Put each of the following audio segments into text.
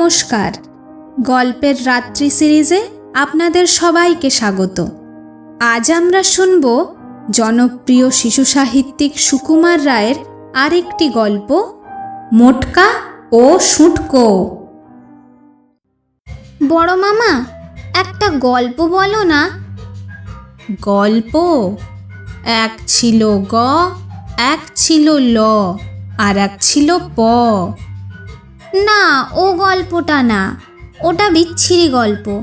নমস্কার। গল্পের রাত্রি সিরিজে আপনাদের সবাইকে স্বাগত। আজ আমরা শুনব জনপ্রিয় শিশু সাহিত্যিক সুকুমার রায়ের আরেকটি গল্প মোটকা ও শুটকো বড় মামা একটা গল্প বলো না। গল্প? এক ছিল গ এক ছিল ল আর এক ছিল প। না ও গল্পটা না। ওটা বিচ্ছিরি গল্প।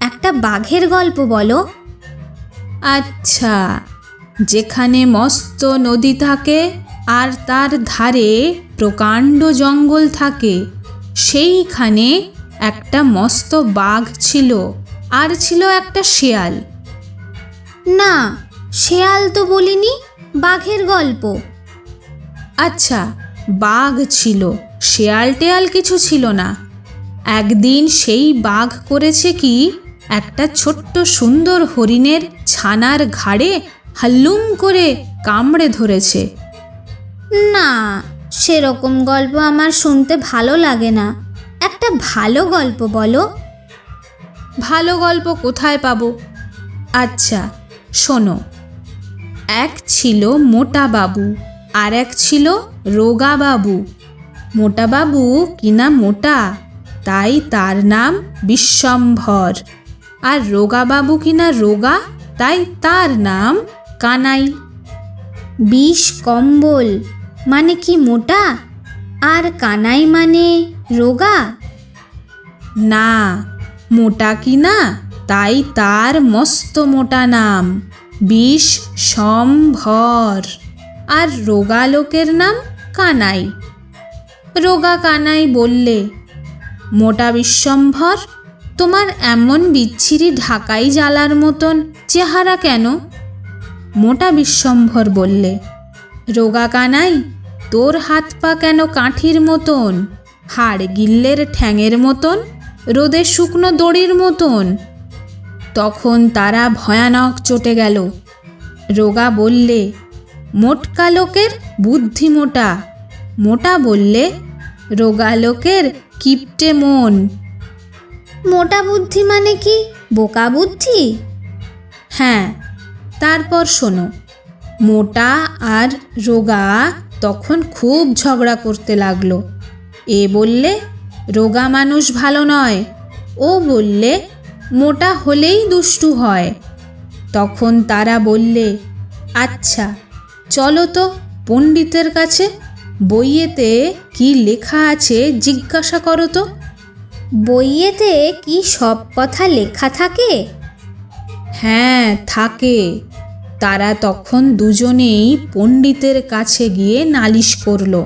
একটা বাঘের গল্প বলো। আচ্ছা যেখানে মস্ত নদী থাকে আর তার ধারে প্রকাণ্ড জঙ্গল থাকে সেইখানে একটা মস্ত বাঘ ছিল আর ছিল একটা শেয়াল। না শেয়াল তো বলিনি বাঘের গল্প। আচ্ছা বাঘ ছিল। শেয়াল টেয়াল কিছু ছিল না। একদিন সেই বাঘ করেছে কি একটা ছোট্ট সুন্দর হরিণের ছানার ঘাড়ে হাল্লুম করে কামড়ে ধরেছে। না সেরকম গল্প আমার শুনতে ভালো লাগে না। একটা ভালো গল্প বলো। ভালো গল্প কোথায় পাবো? আচ্ছা শোনো। এক ছিল মোটা বাবু আর এক ছিল রোগা বাবু। মোটা বাবু কিনা মোটা? তাই তার নাম বিশ্বম্ভর। আর রোগা বাবু কিনা রোগা? তাই তার নাম কানাই। বিষ কম্বল মানে কি মোটা? আর কানাই মানে রোগা? না, মোটা কি না? তাই তার মস্ত মোটা নাম বিষ সম্ভর। আর রোগা লোকের নাম কানাই। রোগা কানাই বললে, মোটা বিশ্বম্ভর, তোমার এমন বিচ্ছিরি ঢাকাই জ্বালার মতন চেহারা কেন? মোটা বিশ্বম্ভর বললে, রোগা কানাই, তোর হাত পা কেন কাঠির মতন, হাড় গিল্লের ঠ্যাঙের মতন, রোদে শুকনো দড়ির মতন? তখন তারা ভয়ানক চটে গেল। রোগা বললে, মোটকা লোকের বুদ্ধি মোটা। মোটা বললে রোগা লোকের কিপটে মন। মোটা বুদ্ধি মানে কি? বোকা বুদ্ধি? হ্যাঁ তারপর শোনো। মোটা আর রোগা তখন খুব ঝগড়া করতে লাগল। এ বললে রোগা মানুষ ভালো নয়। ও বললে মোটা হলেই দুষ্টু হয়। তখন তারা বললে আচ্ছা চলো তো পণ্ডিতের কাছে বইয়েতে কি লেখা আছে জিজ্ঞাসা করো তো। বইয়েতে কি সব কথা লেখা থাকে? হ্যাঁ থাকে। তারা তখন দুজনেই পণ্ডিতের কাছে গিয়ে নালিশ করল।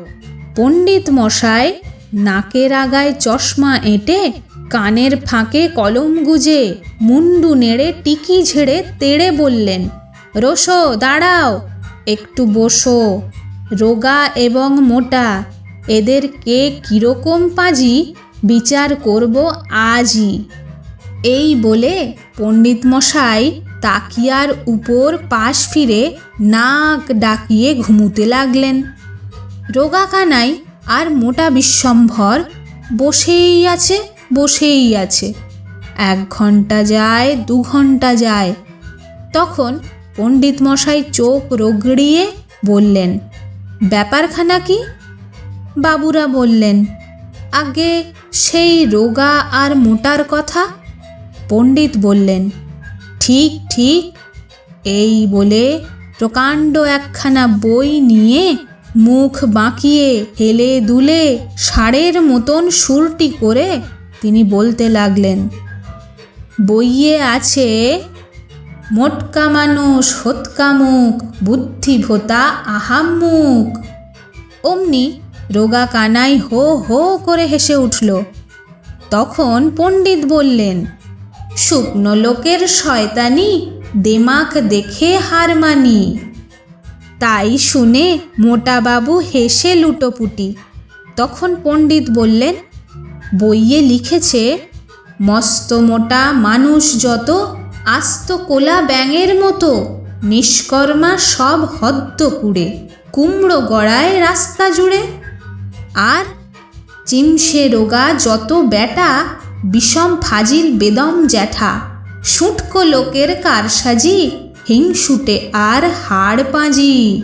পণ্ডিত মশাই নাকের আগায় চশমা এঁটে কানের ফাঁকে কলম গুজে মুন্ডু নেড়ে টিকি ঝেড়ে তেড়ে বললেন রোসো দাঁড়াও একটু বসো। রোগা এবং মোটা। এদের কে কীরকম পাজি? বিচার করব আজই। এই বলে পণ্ডিত মশাই তাকিয়ার উপর পাশ ফিরে নাক ডাকিয়ে ঘুমুতে লাগলেন। রোগা কানাই আর মোটা বিশ্বম্ভর বসেই আছে বসেই আছে। এক ঘণ্টা যায়, দু ঘণ্টা যায়। তখন পণ্ডিত মশাই চোখ রগড়িয়ে বললেন ব্যাপারখানা কি? বাবুরা বললেন, আগে সেই রোগা আর মোটার কথা? পণ্ডিত বললেন, ঠিক ঠিক, এই বলে প্রকাণ্ড একখানা বই নিয়ে মুখ বাঁকিয়ে হেলে দুলে ষাঁড়ের মতন সুরটি করে তিনি বলতে লাগলেন, বইয়ে আছে মোটকা মানুষ, হতকা মুখ বুদ্ধি ভোতা আহাম্মুখ অমনি রোগা কানাই হো হো করে হেসে উঠল। তখন পণ্ডিত বললেন, শুকনো লোকের শয়তানি, দেমাক দেখে হার মানি। তাই শুনে মোটাবাবু হেসে লুটোপুটি। তখন পণ্ডিত বললেন, বইয়ে লিখেছে, মস্ত মোটা মানুষ যত আস্ত কোলা ব্যাঙের মতো। নিষ্কর্মা সব হদ্দ কুড়ে কুমড়ো গড়ায় রাস্তা জুড়ে। আর চিমসে রোগা যত বেটা বিষম ফাজিল বেদম জ্যাঠা। শুটকো লোকের কারসাজি, হিংসুটে আর হাড় পাঁজি।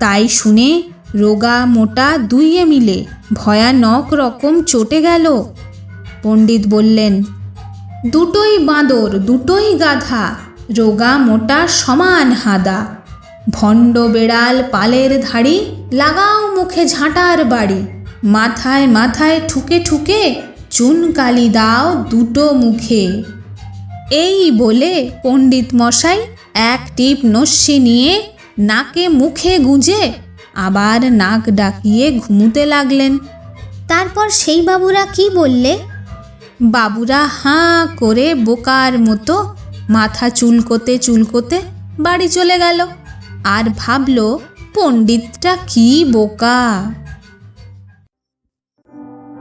তাই শুনে রোগা মোটা দুইয়ে মিলে ভয়ানক রকম চটে গেল। পণ্ডিত বললেন দুটোই বাঁদর, দুটোই গাধা, রোগা মোটা সমান হাদা। ভণ্ড বেড়াল পালের ধাড়ি, লাগাও মুখে ঝাঁটার বাড়ি। মাথায় মাথায় ঠুকে ঠুকে চুন কালি দাও দুটো মুখে। এই বলে পণ্ডিত মশাই এক টিপ নস্যি নিয়ে নাকে মুখে গুঁজে আবার নাক ডাকিয়ে ঘুমুতে লাগলেন। তারপর সেই বাবুরা কি বললে? বাবুরা হাঁ করে বোকার মতো মাথা চুলকোতে চুলকোতে বাড়ি চলে গেল। আর ভাবল, পণ্ডিতটা কি বোকা?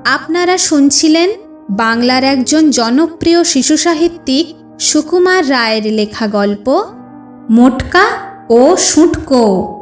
আপনারা শুনছিলেন বাংলার একজন জনপ্রিয় শিশু সাহিত্যিক সুকুমার রায়ের লেখা গল্প, মোটকা ও শুটকো